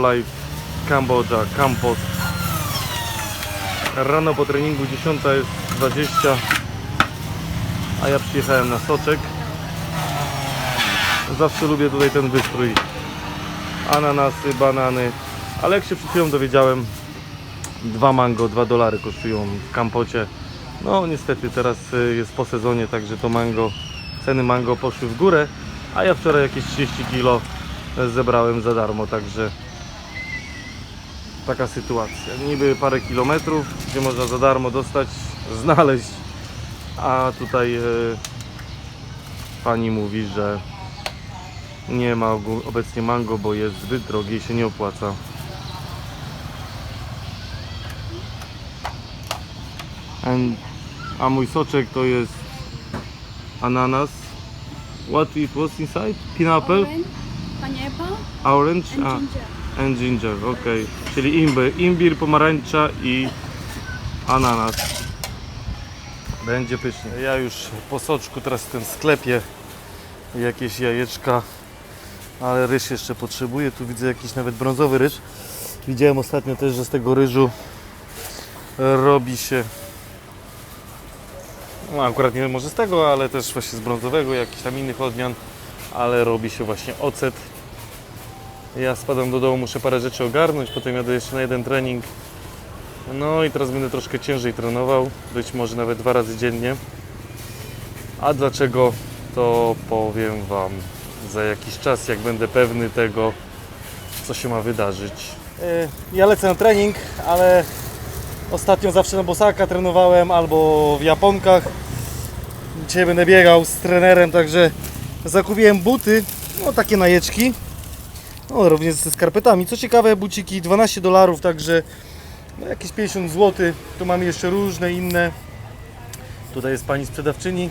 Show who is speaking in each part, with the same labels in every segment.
Speaker 1: Life, Kambodża, Kampot. Rano po treningu 10 jest 20, a ja przyjechałem na soczek. Zawsze lubię tutaj ten wystrój. Ananasy, banany, ale jak się przed chwilą dowiedziałem, dwa mango, 2 dolary kosztują w Kampocie. No niestety teraz y, jest po sezonie, także to mango, ceny mango poszły w górę, a ja wczoraj jakieś 30 kilo zebrałem za darmo, także taka sytuacja. Niby parę kilometrów, gdzie można za darmo dostać, znaleźć, a tutaj e, pani mówi, że nie ma obecnie mango, bo jest zbyt drogie i się nie opłaca. A mój soczek to jest ananas. What it was inside? Pineapple?
Speaker 2: Orange, pineapple,
Speaker 1: Orange?
Speaker 2: and ginger.
Speaker 1: And ginger, okej. Czyli imbir, imbir, pomarańcza i ananas. Będzie pysznie. Ja już po soczku teraz w tym sklepie jakieś jajeczka, ale ryż jeszcze potrzebuję. Tu widzę jakiś nawet brązowy ryż. Widziałem ostatnio też, że z tego ryżu robi się no akurat nie może z tego, ale też właśnie z brązowego, jakichś tam innych odmian, ale robi się właśnie ocet. Ja spadam do domu, muszę parę rzeczy ogarnąć, potem jadę jeszcze na jeden trening. No i teraz będę troszkę ciężej trenował, być może nawet dwa razy dziennie. A dlaczego, to powiem Wam za jakiś czas, jak będę pewny tego, co się ma wydarzyć. E, Ja lecę na trening, ale ostatnio zawsze na bosaka trenowałem albo w japonkach. Dzisiaj będę biegał z trenerem, także zakupiłem buty, no takie najeczki. No, również ze skarpetami. Co ciekawe, buciki 12 dolarów, także no, jakieś 50 zł. Tu mamy jeszcze różne inne. Tutaj jest pani sprzedawczyni.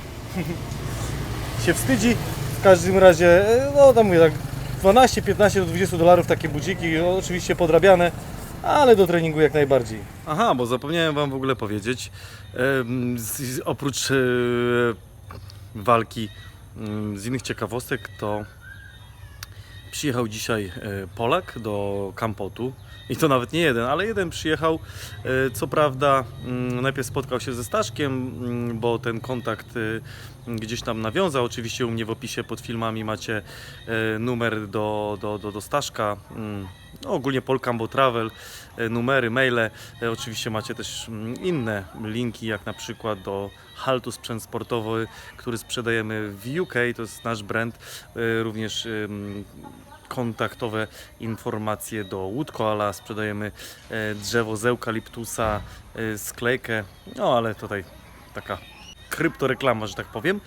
Speaker 1: się wstydzi. W każdym razie, e, no tam mówię tak, 12, 15 do 20 dolarów takie buciki, no, oczywiście podrabiane, ale do treningu jak najbardziej. Aha, bo zapomniałem Wam w ogóle powiedzieć, oprócz e, walki em, z innych ciekawostek, to Przyjechał dzisiaj e, Polak do Kampotu i to nawet nie jeden, ale jeden przyjechał. E, Co prawda, mm, najpierw spotkał się ze Staszkiem, mm, bo ten kontakt e, gdzieś tam nawiązał. Oczywiście u mnie w opisie pod filmami macie e, numer do, do, do, do Staszka. mm, No, ogólnie Polkambo Travel, e, numery, maile. E, Oczywiście macie też mm, inne linki, jak na przykład do Haltu Sprzęt Sportowy, który sprzedajemy w UK, to jest nasz brand. Również kontaktowe informacje do Woodcoala, sprzedajemy drzewo z eukaliptusa, sklejkę, no ale tutaj taka kryptoreklama, że tak powiem.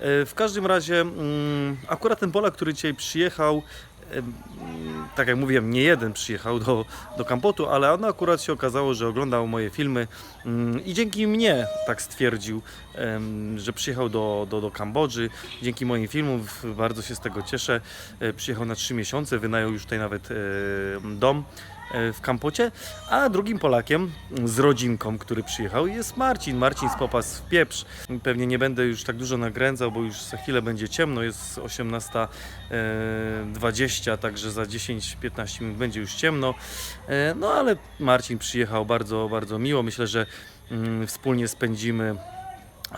Speaker 1: E, W każdym razie mm, akurat ten Polak, który dzisiaj przyjechał, em, tak jak mówiłem, nie jeden przyjechał do, do Kampotu, ale on akurat się okazało, że oglądał moje filmy mm, i dzięki mnie tak stwierdził, że przyjechał do, do, do Kambodży. Dzięki moim filmom bardzo się z tego cieszę. E, Przyjechał na 3 miesiące, wynajął już tutaj nawet e, dom e, w Kampocie, a drugim Polakiem z rodzinką, który przyjechał jest Marcin. Marcin z Popas w pieprz. Pewnie nie będę już tak dużo nagręcał, bo już za chwilę będzie ciemno, jest 18.20, także za 10-15 minut będzie już ciemno. E, No ale Marcin przyjechał bardzo, bardzo miło. Myślę, że mm, wspólnie spędzimy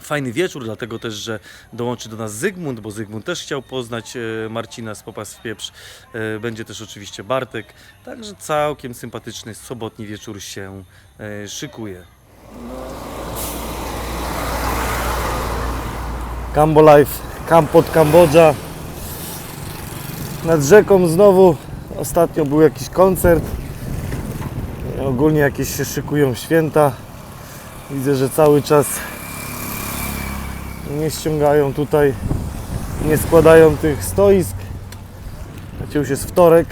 Speaker 1: fajny wieczór, dlatego też, że dołączy do nas Zygmunt, bo Zygmunt też chciał poznać e, Marcina z Popas w Pieprz. E, Będzie też oczywiście Bartek, także całkiem sympatyczny sobotni wieczór się e, szykuje. Cambo Life, Kampot Kambodża. Nad rzeką znowu ostatnio był jakiś koncert. Ogólnie jakieś się szykują święta. Widzę, że cały czas nie ściągają tutaj, nie składają tych stoisk. Znaczy już jest wtorek.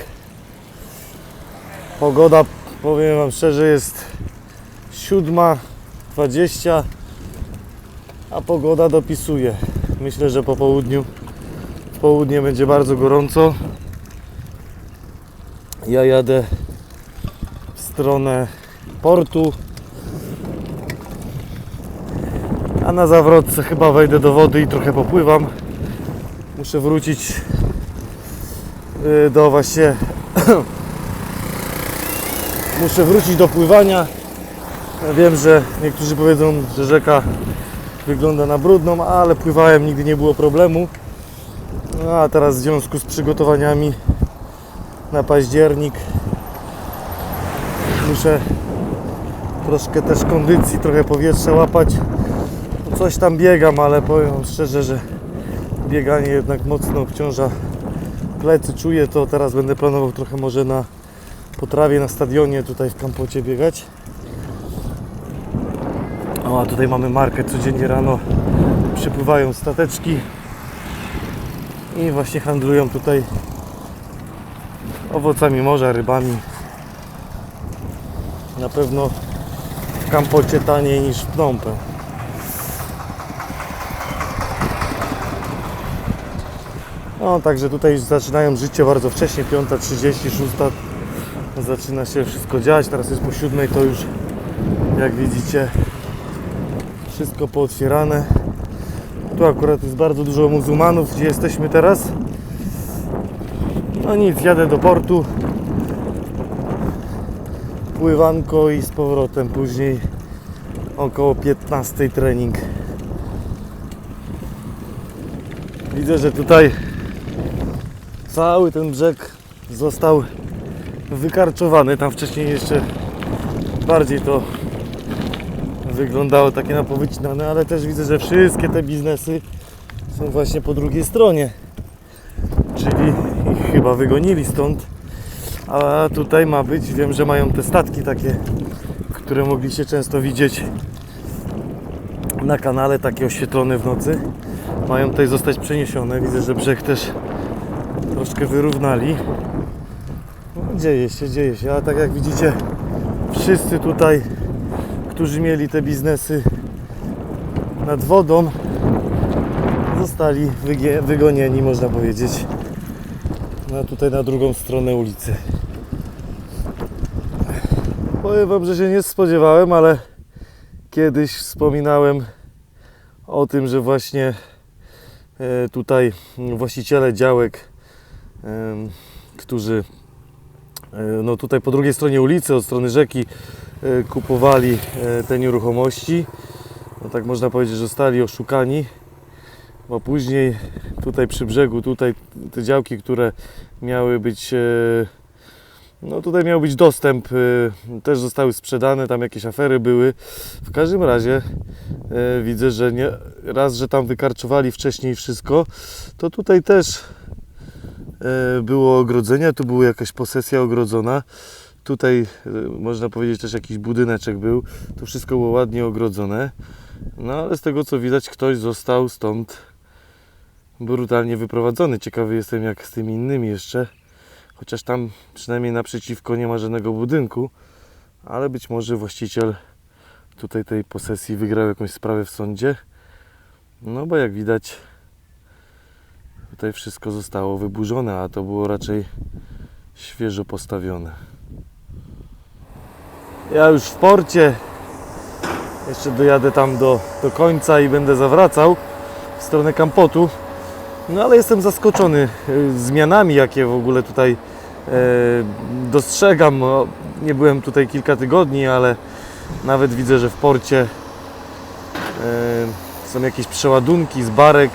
Speaker 1: Pogoda, powiem Wam szczerze, jest 7.20, a pogoda dopisuje. Myślę, że po południu, w południe będzie bardzo gorąco. Ja jadę w stronę portu. A na zawrotce chyba wejdę do wody i trochę popływam. Muszę wrócić y, do właśnie muszę wrócić do pływania. Wiem, że niektórzy powiedzą, że rzeka wygląda na brudną, ale pływałem, nigdy nie było problemu. No a teraz w związku z przygotowaniami na październik muszę troszkę też kondycji, trochę powietrza łapać. Coś tam biegam, ale powiem szczerze, że bieganie jednak mocno obciąża plecy. Czuję to, teraz będę planował trochę może na potrawie na stadionie tutaj w Kampocie biegać. O, a tutaj mamy markę codziennie rano przypływają stateczki i właśnie handlują tutaj owocami morza, rybami. Na pewno w Kampocie taniej niż w Phnom No, także tutaj zaczynają życie bardzo wcześnie, 5.30, 6.00 zaczyna się wszystko dziać. Teraz jest po 7.00, to już jak widzicie wszystko pootwierane. Tu akurat jest bardzo dużo muzułmanów, gdzie jesteśmy teraz. No nic, jadę do portu. Pływanko i z powrotem później około 15 trening. Widzę, że tutaj cały ten brzeg został wykarczowany. Tam wcześniej jeszcze bardziej to wyglądało takie na powycinane, ale też widzę, że wszystkie te biznesy są właśnie po drugiej stronie. Czyli ich chyba wygonili stąd. A tutaj ma być, wiem, że mają te statki takie, które mogliście często widzieć na kanale, takie oświetlone w nocy. Mają tutaj zostać przeniesione. Widzę, że brzeg też troszkę wyrównali. No, dzieje się, dzieje się, a tak jak widzicie, wszyscy tutaj, którzy mieli te biznesy nad wodą, zostali wygonieni, można powiedzieć, na tutaj na drugą stronę ulicy. Powiem Wam, że się nie spodziewałem, ale kiedyś wspominałem o tym, że właśnie e, tutaj właściciele działek, którzy e, no tutaj po drugiej stronie ulicy, od strony rzeki e, kupowali e, te nieruchomości. No tak można powiedzieć, że zostali oszukani, bo później tutaj przy brzegu, tutaj te działki, które miały być no tutaj miał być dostęp, też zostały sprzedane, tam jakieś afery były. W każdym razie widzę, że nie, raz, że tam wykarczowali wcześniej wszystko, to tutaj też było ogrodzenie, tu była jakaś posesja ogrodzona. Tutaj e, można powiedzieć też jakiś budyneczek był. To wszystko było ładnie ogrodzone. No ale z tego co widać ktoś został stąd brutalnie wyprowadzony. Ciekawy jestem jak z tymi innymi jeszcze. Chociaż tam przynajmniej naprzeciwko nie ma żadnego budynku. Ale być może właściciel tutaj tej posesji wygrał jakąś sprawę w sądzie. No bo jak widać tutaj wszystko zostało wyburzone, a to było raczej świeżo postawione. Ja już w porcie. Jeszcze dojadę tam do, do końca i będę zawracał w stronę Kampotu. No ale jestem zaskoczony y, zmianami, jakie w ogóle tutaj e, dostrzegam. No, nie byłem tutaj kilka tygodni, ale nawet widzę, że w porcie e, są jakieś przeładunki z barek.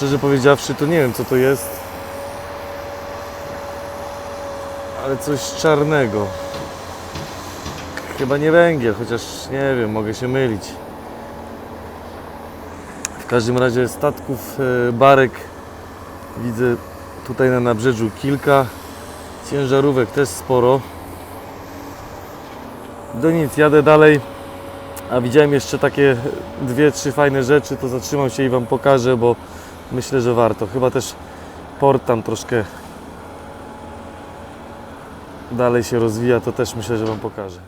Speaker 1: Szczerze powiedziawszy, to nie wiem co to jest. Ale coś czarnego. Chyba nie węgiel, chociaż nie wiem, mogę się mylić. W każdym razie statków, e, barek widzę tutaj na nabrzeżu kilka. Ciężarówek też sporo. Do nic, jadę dalej. A widziałem jeszcze takie dwie, trzy fajne rzeczy, to zatrzymam się i Wam pokażę, bo myślę, że warto. Chyba też port tam troszkę dalej się rozwija, to też myślę, że Wam pokażę.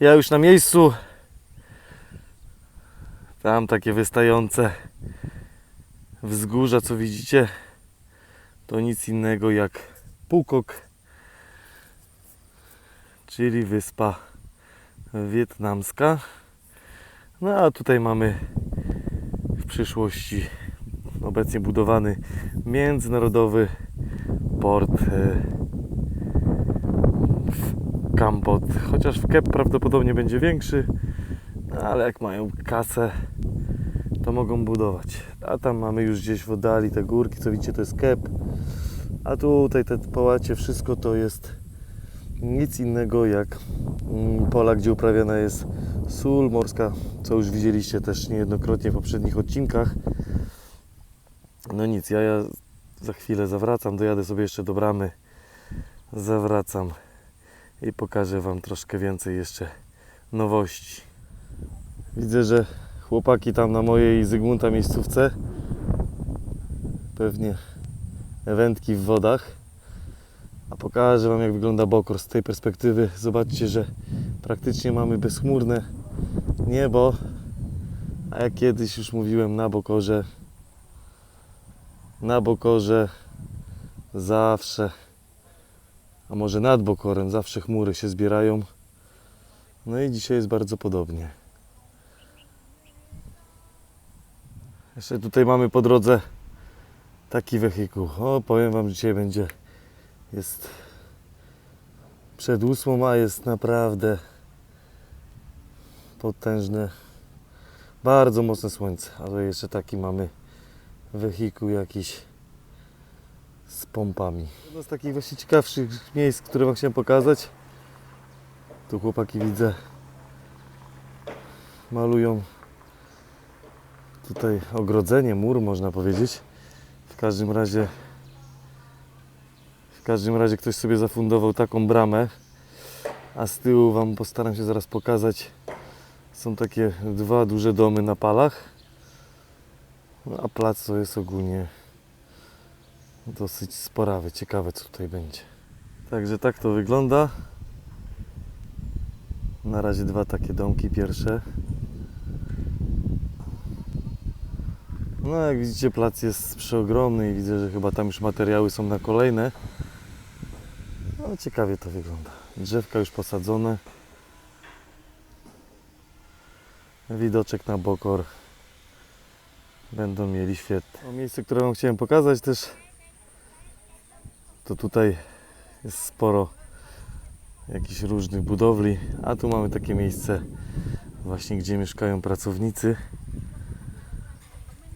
Speaker 1: Ja już na miejscu. Tam takie wystające wzgórza, co widzicie, to nic innego jak Pukok, czyli wyspa wietnamska. No a tutaj mamy w przyszłości obecnie budowany międzynarodowy port e, kampot. Chociaż w kep prawdopodobnie będzie większy, ale jak mają kasę, to mogą budować. A tam mamy już gdzieś w oddali te górki, co widzicie, to jest kep. A tutaj te połacie, wszystko to jest nic innego jak mm, pola, gdzie uprawiana jest sól morska, co już widzieliście też niejednokrotnie w poprzednich odcinkach. No nic, ja, ja za chwilę zawracam, dojadę sobie jeszcze do bramy, zawracam i pokażę Wam troszkę więcej jeszcze nowości. Widzę, że chłopaki tam na mojej Zygmunta miejscówce pewnie wędki w wodach. A pokażę Wam jak wygląda Bokor z tej perspektywy. Zobaczcie, że praktycznie mamy bezchmurne niebo. A jak kiedyś już mówiłem na Bokorze, na Bokorze zawsze, a może nad Bokorem, zawsze chmury się zbierają. No i dzisiaj jest bardzo podobnie. Jeszcze tutaj mamy po drodze taki wehikuł. O, powiem Wam, dzisiaj będzie jest przed ósmą, a jest naprawdę potężne, bardzo mocne słońce. Ale jeszcze taki mamy wehikuł jakiś z pompami. Jedno z takich właśnie ciekawszych miejsc, które Wam chciałem pokazać. Tu chłopaki widzę malują tutaj ogrodzenie, mur można powiedzieć. W każdym razie w każdym razie ktoś sobie zafundował taką bramę, a z tyłu Wam postaram się zaraz pokazać. Są takie dwa duże domy na palach, no, a plac to jest ogólnie dosyć sporawy. Ciekawe co tutaj będzie. Także tak to wygląda. Na razie dwa takie domki pierwsze. No jak widzicie plac jest przeogromny i widzę, że chyba tam już materiały są na kolejne. No ciekawie to wygląda. Drzewka już posadzone. Widoczek na Bokor będą mieli świetnie. O miejsce, które Wam chciałem pokazać też to tutaj jest sporo jakichś różnych budowli, a tu mamy takie miejsce właśnie, gdzie mieszkają pracownicy.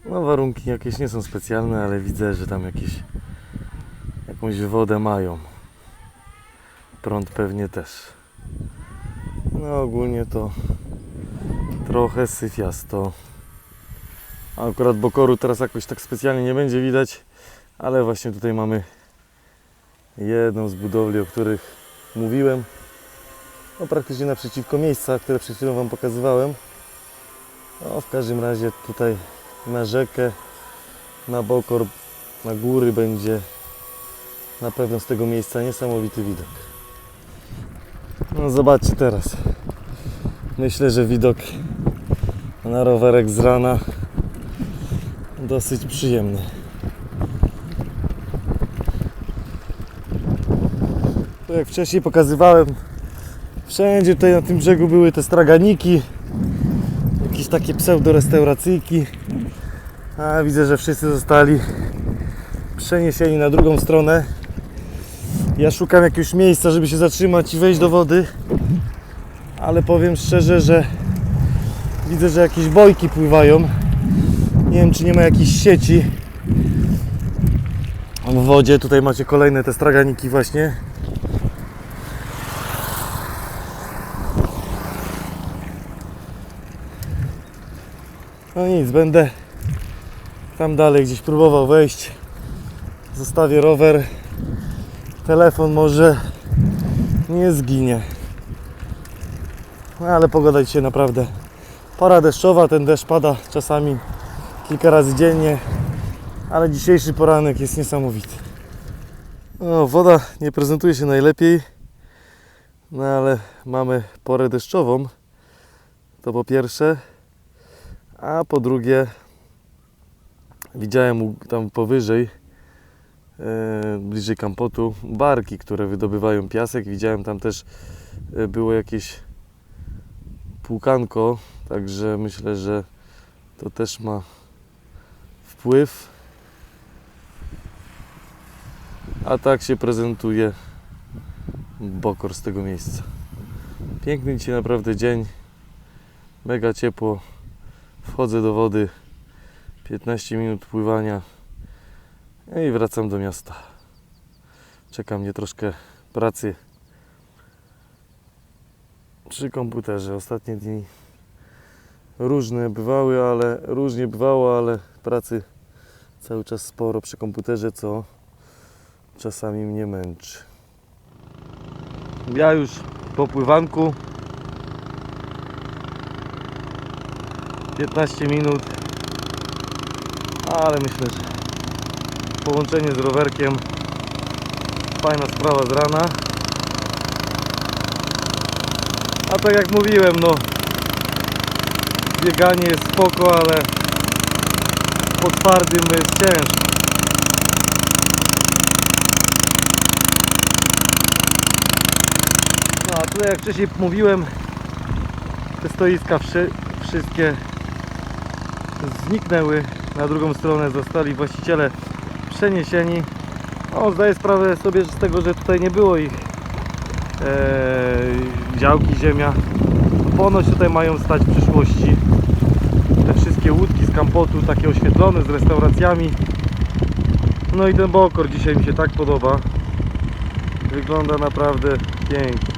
Speaker 1: No warunki jakieś nie są specjalne, ale widzę, że tam jakieś jakąś wodę mają. Prąd pewnie też. No ogólnie to trochę syfiasto. A Akurat Bokoru teraz jakoś tak specjalnie nie będzie widać, ale właśnie tutaj mamy jedną z budowli, o których mówiłem. No praktycznie naprzeciwko miejsca, które przed chwilą Wam pokazywałem. No w każdym razie tutaj na rzekę, na Bokor, na góry będzie na pewno z tego miejsca niesamowity widok. No zobaczcie teraz. Myślę, że widok na rowerek z rana dosyć przyjemny. To jak wcześniej pokazywałem, wszędzie tutaj na tym brzegu były te straganiki, jakieś takie pseudo-restauracyjki. A widzę, że wszyscy zostali przeniesieni na drugą stronę. Ja szukam jakiegoś miejsca, żeby się zatrzymać i wejść do wody. Ale powiem szczerze, że widzę, że jakieś bojki pływają. Nie wiem, czy nie ma jakichś sieci w wodzie. Tutaj macie kolejne te straganiki właśnie. No nic, będę tam dalej gdzieś próbował wejść. Zostawię rower. Telefon może nie zginie. No ale pogoda dzisiaj naprawdę pora deszczowa. Ten deszcz pada czasami kilka razy dziennie, ale dzisiejszy poranek jest niesamowity. No, woda nie prezentuje się najlepiej, no ale mamy porę deszczową. To po pierwsze, a po drugie widziałem tam powyżej e, bliżej kampotu barki, które wydobywają piasek. Widziałem tam też e, było jakieś płukanko, także myślę, że to też ma wpływ. A tak się prezentuje Bokor z tego miejsca. Piękny dzisiaj naprawdę dzień. Mega ciepło. Wchodzę do wody. 15 minut pływania. No I wracam do miasta. Czeka mnie troszkę pracy przy komputerze. Ostatnie dni różne bywały, ale różnie bywało, ale pracy cały czas sporo przy komputerze, co czasami mnie męczy. Ja już po pływanku 15 minut, ale myślę, że połączenie z rowerkiem fajna sprawa z rana. A tak jak mówiłem, no bieganie jest spoko, ale po twardym jest ciężko. No a tutaj jak wcześniej mówiłem, te stoiska wszy, wszystkie zniknęły. Na drugą stronę zostali właściciele przeniesieni. No, zdaję sprawę sobie z tego, że tutaj nie było ich e, działki, ziemia. Ponoć tutaj mają stać w przyszłości te wszystkie łódki z kampotu, takie oświetlone z restauracjami. No i ten bokor dzisiaj mi się tak podoba. Wygląda naprawdę pięknie.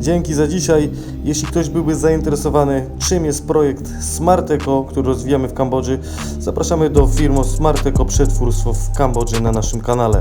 Speaker 1: Dzięki za dzisiaj. Jeśli ktoś byłby zainteresowany, czym jest projekt Smart Eco, który rozwijamy w Kambodży, zapraszamy do firmy Smart Eco Przetwórstwo w Kambodży na naszym kanale.